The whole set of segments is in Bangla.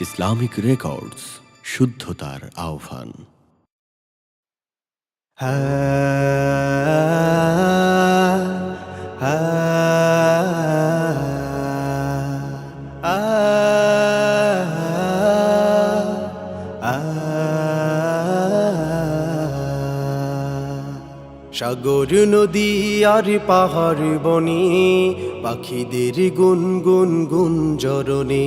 ইসলামিক রেকর্ডস শুদ্ধতার আহ্বান। সাগর নদী আর পাহাড় বনে পাখিদের গুন গুন গুন জরনে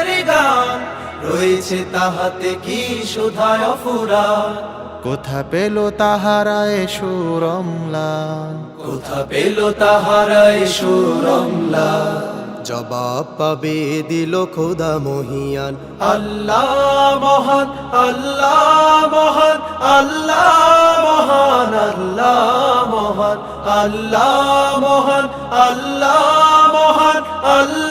রয়েছে তাহাতে কি সুধায় ফুরা কোথা পেল তাহারায় সুরমলান? কোথা পেল তাহারায় সুরমলা জবাব পাবে দিল খোদা মহিয়ান। আল্লাহ মহান আল্লাহ মহান আল্লাহ মহান আল্লাহ মহান আল্লাহ মহান আল্লাহ মহান আল্লাহ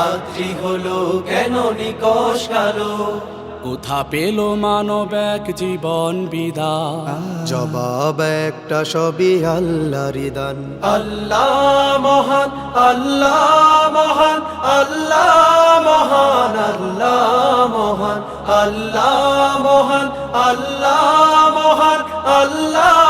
রাত্রি হলো কেন নিকশ কালো? কোথা পেল মানব এক জীবন বিদায় জবাব একটা সবই আল্লাহর দান আল্লাহ মহান আল্লাহ মহান আল্লাহ মহান আল্লাহ মহান আল্লাহ মহান আল্লাহ মহান আল্লাহ